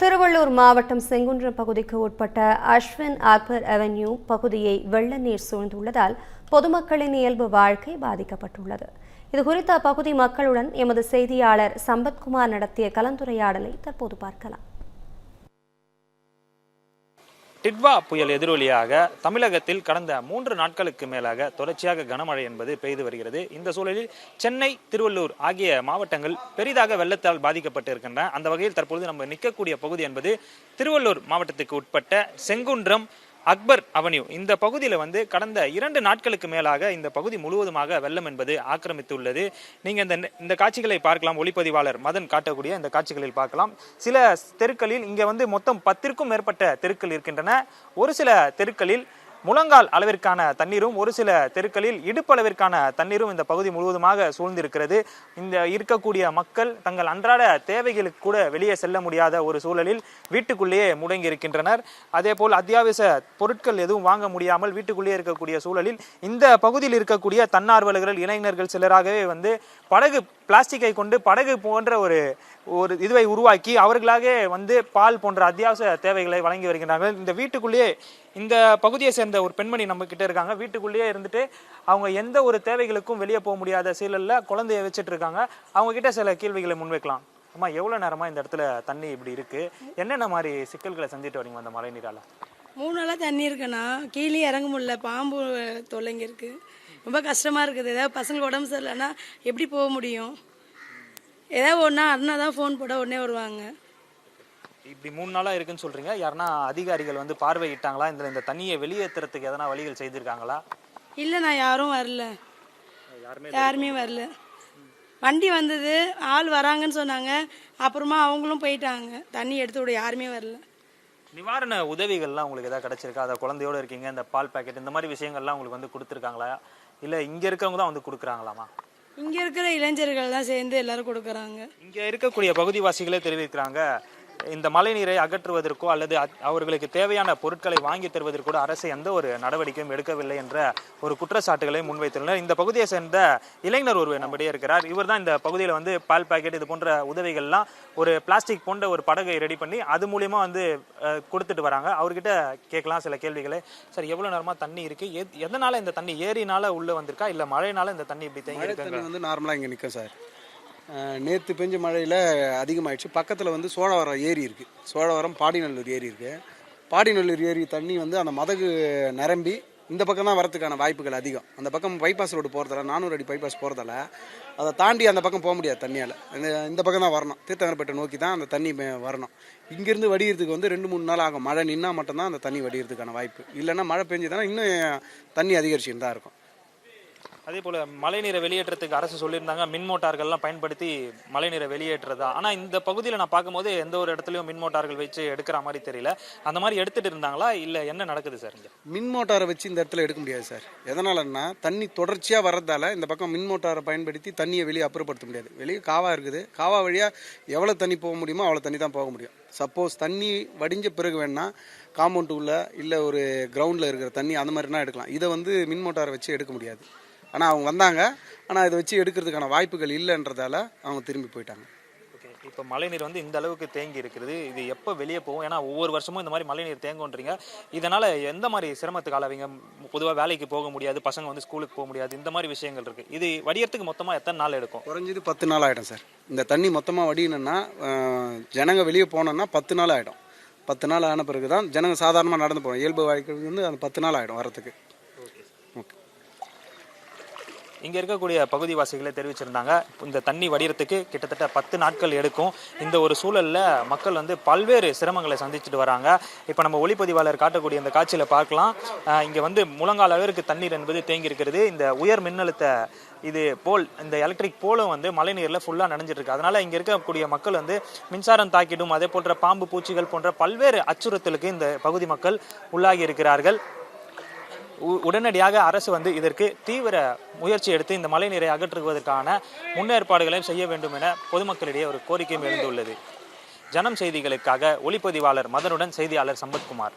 திருவள்ளூர் மாவட்டம் செங்குன்றம் பகுதிக்கு உட்பட்ட அஸ்வின் அக்பர் அவென்யூ பகுதியை வெள்ள நீர் சூழ்ந்துள்ளதால் பொதுமக்களின் இயல்பு வாழ்க்கை பாதிக்கப்பட்டுள்ளது. இதுகுறித்து அப்பகுதி மக்களுடன் எமது செய்தியாளர் சம்பத்குமார் நடத்திய கலந்துரையாடலை தற்போது பார்க்கலாம். டிட்வா புயல் எதிரொலியாக தமிழகத்தில் கடந்த மூன்று நாட்களுக்கு மேலாக தொடர்ச்சியாக கனமழை என்பது பெய்து வருகிறது. இந்த சூழலில் சென்னை திருவள்ளூர் ஆகிய மாவட்டங்கள் பெரிதாக வெள்ளத்தால் பாதிக்கப்பட்டு இருக்கின்றன அந்த வகையில் தற்பொழுது நம்ம நிற்கக்கூடிய பகுதி என்பது திருவள்ளூர் மாவட்டத்துக்கு உட்பட்ட செங்குன்றம் அக்பர் அவென்யூ. இந்த பகுதியில் வந்து கடந்த இரண்டு நாட்களுக்கு மேலாக இந்த பகுதி முழுவதுமாக வெள்ளம் என்பது ஆக்கிரமித்துள்ளது. நீங்கள் இந்த இந்த காட்சிகளை பார்க்கலாம். ஒளிப்பதிவாளர் மதன் காட்டக்கூடிய இந்த காட்சிகளில் பார்க்கலாம். சில தெருக்களில் இங்கே வந்து மொத்தம் பத்திற்கும் மேற்பட்ட தெருக்கள் இருக்கின்றன. ஒரு சில தெருக்களில் முழங்கால் அளவிற்கான தண்ணீரும் ஒரு சில தெருக்களில் இடுப்பளவிற்கான தண்ணீரும் இந்த பகுதி முழுவதுமாக சூழ்ந்திருக்கிறது. இந்த இருக்கக்கூடிய மக்கள் தங்கள் அன்றாட தேவைகளுக்கு கூட வெளியே செல்ல முடியாத ஒரு சூழலில் வீட்டுக்குள்ளேயே முடங்கி இருக்கின்றனர் அதே போல் அத்தியாவசிய பொருட்கள் எதுவும் வாங்க முடியாமல் வீட்டுக்குள்ளேயே இருக்கக்கூடிய சூழலில் இந்த பகுதியில் இருக்கக்கூடிய தன்னார்வலர்கள் இளைஞர்கள் சிலராகவே வந்து படகு பிளாஸ்டிக்கை கொண்டு படகு போன்ற ஒரு ஒரு இதுவை உருவாக்கி அவர்களாக வந்து பால் போன்ற அத்தியாவசிய தேவைகளை வழங்கி வருகின்றார்கள். இந்த வீட்டுக்குள்ளேயே இந்த பகுதியை சேர்ந்த ஒரு பெண்மணி நம்ம கிட்ட இருக்காங்க. வீட்டுக்குள்ளேயே இருந்துட்டு அவங்க எந்த ஒரு தேவைகளுக்கும் வெளியே போக முடியாத சூழலில் குழந்தைய வச்சுட்டு இருக்காங்க. அவங்க கிட்ட சில கேள்விகளை முன்வைக்கலாம். அம்மா எவ்வளோ நேரமாக இந்த இடத்துல தண்ணி இப்படி இருக்கு? என்னென்ன மாதிரி சிக்கல்களை சந்திட்டு வரீங்க அந்த மழை நீரால மூணு நாளாக தண்ணி இருக்குண்ணா. கீழே இறங்க முடியல. பாம்பு தொல்லைங்க இருக்குது ரொம்ப கஷ்டமா இருக்குது. ஏதாவது பசங்களுக்கு உடம்பு சரியில்லைன்னா எப்படி போக முடியும்? ஏதாவது ஒன்றா அண்ணா தான் ஃபோன் போட உடனே வருவாங்க. இப்படி மூணு நாளா இருக்குன்னு சொல்றீங்க. யாருன்னா அதிகாரிகள் வந்து பார்வையிட்டாங்களா இந்த இந்த தண்ணியை வெளியேற்றுறதுக்கு எதனா வழிகள் செய்திருக்காங்களா? இல்லைண்ணா யாரும் வரல. யாருமே வரல. வண்டி வந்தது. ஆள் வராங்கன்னு சொன்னாங்க. அப்புறமா அவங்களும் போயிட்டாங்க. தண்ணி எடுத்து விட யாருமே வரல. நிவாரண உதவிகள்லாம் உங்களுக்கு ஏதாவது கிடைச்சிருக்கா? அதை குழந்தையோட இருக்கீங்க இந்த பால் பாக்கெட் இந்த மாதிரி விஷயங்கள்லாம் உங்களுக்கு வந்து கொடுத்துருக்காங்களா? இல்ல இங்க இருக்கவங்க தான் வந்து கொடுக்குறாங்களாமா? இங்கே இருக்கிற இளைஞர்கள் தான் சேர்ந்து எல்லாரும் கொடுக்குறாங்க. இங்க இருக்கக்கூடிய பகுதிவாசிகளே தெரிவிக்கிறாங்க. இந்த மழைநீரை அகற்றுவதற்கோ அல்லது அவர்களுக்கு தேவையான பொருட்களை வாங்கி தருவதற்கு அரசு எந்த ஒரு நடவடிக்கையும் எடுக்கவில்லை என்ற ஒரு குற்றச்சாட்டுகளை முன்வைத்துள்ளனர். இந்த பகுதியை சேர்ந்த இளைஞர் ஒருவர் நம்மிடையே இருக்கிறார். இவர் தான் இந்த பகுதியில் வந்து பால் பாக்கெட் இது போன்ற உதவிகள்லாம் ஒரு பிளாஸ்டிக் போன்ற ஒரு படகை ரெடி பண்ணி அது மூலியமா வந்து கொடுத்துட்டு வராங்க. அவர்கிட்ட கேட்கலாம் சில கேள்விகளை. சார் எவ்வளவு நேரமா தண்ணி இருக்கு? எத்- எதனால இந்த தண்ணி ஏரினால உள்ள வந்திருக்கா? இல்ல மழைனால இந்த தண்ணி இப்படி தேங்கி தண்ணி வந்து நார்மலாக இங்கே நிற்கும் சார். நேற்று பெஞ்ச மழையில் அதிகமாயிடுச்சு. பக்கத்தில் வந்து சோழவரம் ஏரி இருக்குது சோழவரம் பாடிநல்லூர் ஏரி இருக்குது பாடிநல்லூர் ஏரி தண்ணி வந்து அந்த மதகு நிரம்பி இந்த பக்கம் தான் வரதுக்கான வாய்ப்புகள் அதிகம். அந்த பக்கம் பைபாஸ் ரோடு போகிறதால நானூறு அடி பைபாஸ் போகிறதால அதை தாண்டி அந்த பக்கம் போக முடியாது தண்ணியால். இந்த இந்த பக்கம் தான் வரணும். தீர்த்தங்கரப்பேட்டை நோக்கி தான் அந்த தண்ணி வரணும். இங்கேருந்து வடிகிறதுக்கு வந்து ரெண்டு மூணு நாள் ஆகும். மழை நின்னா மட்டும்தான் அந்த தண்ணி வடிகிறதுக்கான வாய்ப்பு. இல்லைன்னா மழை பெஞ்சதுன்னா இன்னும் தண்ணி அதிகரிச்சுன்னு தான் இருக்கும். அதே போல் மழைநீரை வெளியேற்றத்துக்கு அரசு சொல்லியிருந்தாங்க. மின் மோட்டார்கள்லாம் பயன்படுத்தி மழைநீரை வெளியேற்றுறதா? ஆனால் இந்த பகுதியில் நான் பார்க்கும்போது எந்த ஒரு இடத்துலையும் மின் மோட்டார்கள் வச்சு எடுக்கிற மாதிரி தெரியல. அந்த மாதிரி எடுத்துகிட்டு இருந்தாங்களா? இல்லை என்ன நடக்குது சார் இங்கே? மின் மோட்டாரை வச்சு இந்த இடத்துல எடுக்க முடியாது சார். எதனாலன்னா தண்ணி தொடர்ச்சியாக வர்றதால இந்த பக்கம் மின் மோட்டாரை பயன்படுத்தி தண்ணியை வெளியே அப்புறப்படுத்த முடியாது. வெளியே காவா இருக்குது. காவா வழியாக எவ்வளோ தண்ணி போக முடியுமோ அவ்வளோ தண்ணி தான் போக முடியும். சப்போஸ் தண்ணி வடிஞ்ச பிறகு வேணால் காம்பவுண்ட் உள்ள இல்லை ஒரு கிரவுண்டில் இருக்கிற தண்ணி அந்த மாதிரினா எடுக்கலாம். இதை வந்து மின் மோட்டாரை வச்சு எடுக்க முடியாது. ஆனால் அவங்க வந்தாங்க. ஆனால் இதை வச்சு எடுக்கிறதுக்கான வாய்ப்புகள் இல்லைன்றதால அவங்க திரும்பி போயிட்டாங்க. இப்போ மழைநீர் வந்து இந்த அளவுக்கு தேங்கி இருக்குது. இது எப்போ வெளியே போகும்? ஏன்னா ஒவ்வொரு வருஷமும் இந்த மாதிரி மழைநீர் தேங்குன்றீங்க. இதனால எந்த மாதிரி சிரமத்துக்கு ஆளாவீங்க? பொதுவாக வேலைக்கு போக முடியாது பசங்க வந்து ஸ்கூலுக்கு போக முடியாது இந்த மாதிரி விஷயங்கள் இருக்கு. இது வடியறதுக்கு மொத்தமா எத்தனை நாள் எடுக்கும்? குறைஞ்சது பத்து நாள் ஆகிடும் சார். இந்த தண்ணி மொத்தமாக வடியணும்னா ஜனங்க வெளியே போனோன்னா பத்து நாள் ஆகிடும் பத்து நாள் ஆன பிறகு தான் ஜனங்க சாதாரணமாக நடந்து போகணும் இயல்பு வாழ்க்கைக்கு வந்து அந்த பத்து நாள் ஆகிடும் வரத்துக்கு இங்கே இருக்கக்கூடிய பகுதிவாசிகளே தெரிவிச்சிருந்தாங்க. இந்த தண்ணி வடிகிறதுக்கு கிட்டத்தட்ட பத்து நாட்கள் எடுக்கும். இந்த ஒரு சூழலில் மக்கள் வந்து பல்வேறு சிரமங்களை சந்திச்சுட்டு வராங்க. இப்போ நம்ம ஒளிப்பதிவாளர் காட்டக்கூடிய இந்த காட்சியில் பார்க்கலாம். இங்கே வந்து முழங்கால் அளவிற்கு தண்ணீர் என்பது தேங்கி இருக்கிறது. இந்த உயர் மின்னழுத்த இது போல் இந்த எலக்ட்ரிக் போலும் வந்து மழைநீரில் ஃபுல்லாக நனைஞ்சிட்டு இருக்கு. அதனால இங்கே இருக்கக்கூடிய மக்கள் வந்து மின்சாரம் தாக்கிடும். அதே போன்ற பாம்பு பூச்சிகள் போன்ற பல்வேறு அச்சுறுத்தலுக்கு இந்த பகுதி மக்கள் உள்ளாகி இருக்கிறார்கள். உடனடியாக அரசு வந்து இதற்கு தீவிர முயற்சி எடுத்து இந்த மழைநீரை அகற்றுவதற்கான முன்னேற்பாடுகளையும் செய்ய வேண்டும் என பொதுமக்களிடையே ஒரு கோரிக்கையும் எழுந்துள்ளது. ஜனம் செய்திகளுக்காக ஒளிப்பதிவாளர் மதனுடன் செய்தியாளர் சம்பத்குமார்.